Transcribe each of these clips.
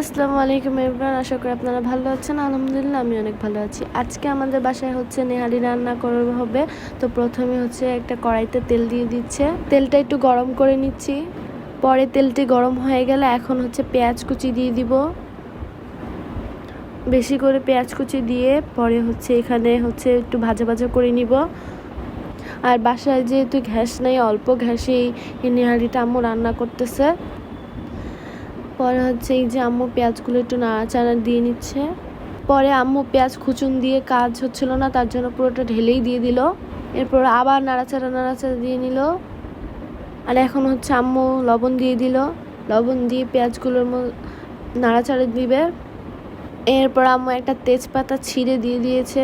আসসালামু আলাইকুম এভরিওয়ান, আশা করি আপনারা ভালো আছেন। আলহামদুলিল্লাহ, আমি অনেক ভালো আছি। আজকে আমাদের বাসায় হচ্ছে নেহারি রান্না করা হবে। তো প্রথমে হচ্ছে একটা কড়াইতে তেল দিয়ে দিচ্ছে। তেলটা একটু গরম করে নিচ্ছি। পরে তেলটি গরম হয়ে গেলে এখন হচ্ছে পেঁয়াজ কুচি দিয়ে দিব। বেশি করে পেঁয়াজ কুচি দিয়ে পরে হচ্ছে এখানে হচ্ছে একটু ভাজা ভাজা করে নিব। আর বাসায় যেহেতু ঘ্যাস নেই, অল্প ঘ্যাসেই নেহারিটা আম্মু রান্না করতেছে। পরে হচ্ছে এই যে আম্মু পেঁয়াজগুলো একটু নাড়াচাড়া দিয়ে নিচ্ছে। পরে আম্মু পেঁয়াজ খুচুন দিয়ে কাজ হচ্ছিল না, তার জন্য পুরোটা ঢেলেই দিয়ে দিল। এরপর আবার নাড়াচাড়া নাড়াচাড়া দিয়ে নিল। আর এখন হচ্ছে আম্মু লবণ দিয়ে দিল। লবণ দিয়ে পেঁয়াজগুলোর নাড়াচাড়া দিবে। এরপর আম্মু একটা তেজপাতা ছিঁড়ে দিয়ে দিয়েছে।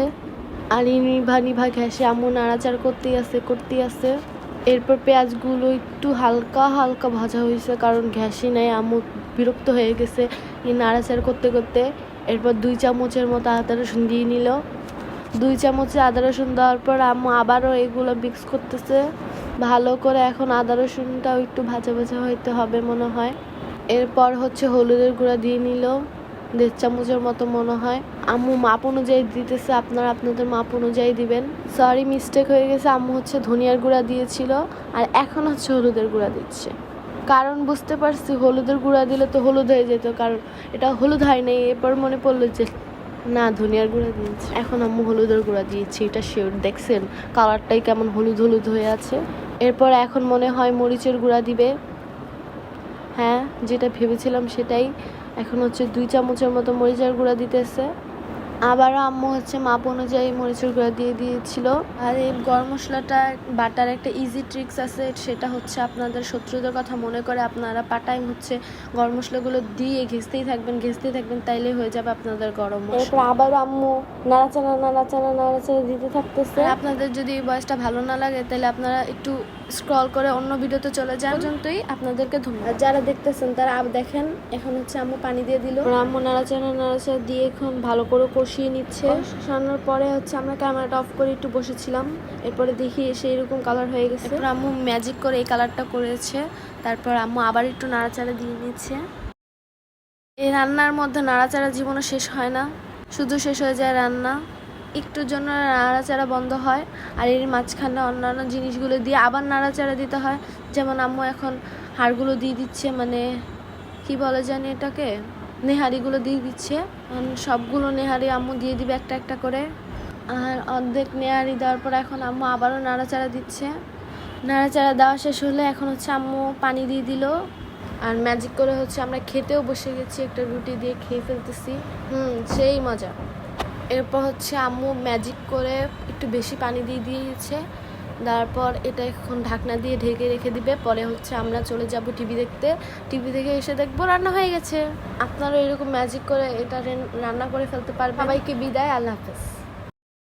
আর নিভা নিভা ঘ্যাসে আম্মু নাড়াচাড়া করতেই আছে করতেই আছে। এরপর পেঁয়াজগুলো একটু হালকা হালকা ভাজা হয়েছে, কারণ ঘ্যাসই নাই আম্মু বিরক্ত হয়ে গেছে। নাড়াচাড়া করতে করতে এরপর দুই চামচের মতো আদা রসুন দিয়ে নিল। দুই চামচে আদা রসুন দেওয়ার পর আম্মু আবারও এগুলো মিক্স করতেছে। ভালো করে এখন আদা রসুনটাও একটু ভাজা ভাজা হইতে হবে মনে হয়। এরপর হচ্ছে হলুদের গুঁড়া দিয়ে নিল। দেড় চামচের মতো মনে হয়। আম্মু মাপ অনুযায়ী দিতেছে, আপনারা আপনাদের মাপ অনুযায়ী দিবেন। সরি মিস্টেক হয়ে গেছে, আম্মু হচ্ছে ধনিয়ার গুঁড়া দিয়েছিল, আর এখন হচ্ছে হলুদের গুঁড়া দিচ্ছে। কারণ বুঝতে পারছি, হলুদের গুঁড়া দিলে তো হলুদ হয়ে যেত, কারণ এটা হলুদ হয় নাই, এরপর মনে পড়ল যে, না, ধনিয়ার গুঁড়া দিয়েছে। এখন আম্মু হলুদের গুঁড়া দিয়েছি, এটা শিওর দেখছেন কালারটাই কেমন হলুদ হলুদ হয়ে আছে। এরপর এখন মনে হয় মরিচের গুঁড়া দিবে। হ্যাঁ যেটা ভেবেছিলাম সেটাই। এখন হচ্ছে দুই চামচের মতো মরিচের গুঁড়া দিতেছে। আবারও আম্মু হচ্ছে মাপ অনুযায়ী মরিচের গুঁড়া দিয়ে দিয়েছিল। আর এই গরম মশলাটা বাটার একটা ইজি ট্রিক্স আছে সেটা হচ্ছে আপনাদের শত্রুদের কথা মনে করে আপনারা পাটাই হচ্ছে গরম মশলাগুলো দিয়ে ঘেঁচতেই থাকবেন ঘেঁচতেই থাকবেন তাইলে হয়ে যাবে আপনাদের গরম মশলা। আবারও আম্মু নাড়াচাড়া নাড়াচাড়া নাড়াচাড়া দিতে থাকতেছে। আপনাদের যদি এই বয়সটা ভালো না লাগে তাহলে আপনারা একটু স্ক্রল করে অন্য ভিডিওতে চলে যান। পর্যন্তই আপনাদেরকে ধন্যবাদ। যারা দেখতেছেন তারা দেখেন এখন হচ্ছে আম্মু পানি দিয়ে দিল। আম্মু নাড়াচাড়া নাড়াচাড়া দিয়ে এখন ভালো করে কষিয়ে নিচ্ছে। কষানোর পরে হচ্ছে আমরা ক্যামেরাটা অফ করে একটু বসেছিলাম। এরপরে দেখি এসে এরকম কালার হয়ে গেছে। এরপর আম্মু ম্যাজিক করে এই কালারটা করেছে। তারপর আম্মু আবার একটু নাড়াচাড়া দিয়ে নিচ্ছে। এই রান্নার মধ্যে নাড়াচাড়া জীবনও শেষ হয় না। শুধু শেষ হয়ে যায় রান্না। একটুর জন্য নাড়াচাড়া বন্ধ হয়। আর এর মাঝখানে অন্যান্য জিনিসগুলো দিয়ে আবার নাড়াচাড়া দিতে হয়। যেমন আম্মু এখন হাড়গুলো দিয়ে দিচ্ছে মানে কি বলে জানি এটাকে? নেহারিগুলো দিয়ে দিচ্ছে। সবগুলো নেহারি আম্মু দিয়ে দিবে একটা একটা করে। আর অর্ধেক নেহারি দেওয়ার পর এখন আম্মু আবারও নাড়াচাড়া দিচ্ছে। নাড়াচাড়া দেওয়া শেষ হলে এখন হচ্ছে আম্মু পানি দিয়ে দিল। আর ম্যাজিক করে হচ্ছে আমরা খেতেও বসে গেছি, একটা রুটি দিয়ে খেয়ে ফেলতেছি। হুম, সেই মজা। এরপর হচ্ছে আম্মু ম্যাজিক করে একটু বেশি পানি দিয়ে দিয়েছে। তারপর এটা এখন ঢাকনা দিয়ে ঢেকে রেখে দিবে। পরে হচ্ছে আমরা চলে যাব টিভি দেখতে। টিভি দেখে এসে দেখব রান্না হয়ে গেছে। আপনারা এরকম ম্যাজিক করে এটা রেন- রান্না করে ফেলতে পারবেন। সবাইকে বিদায়, আল্লাহ হাফেজ।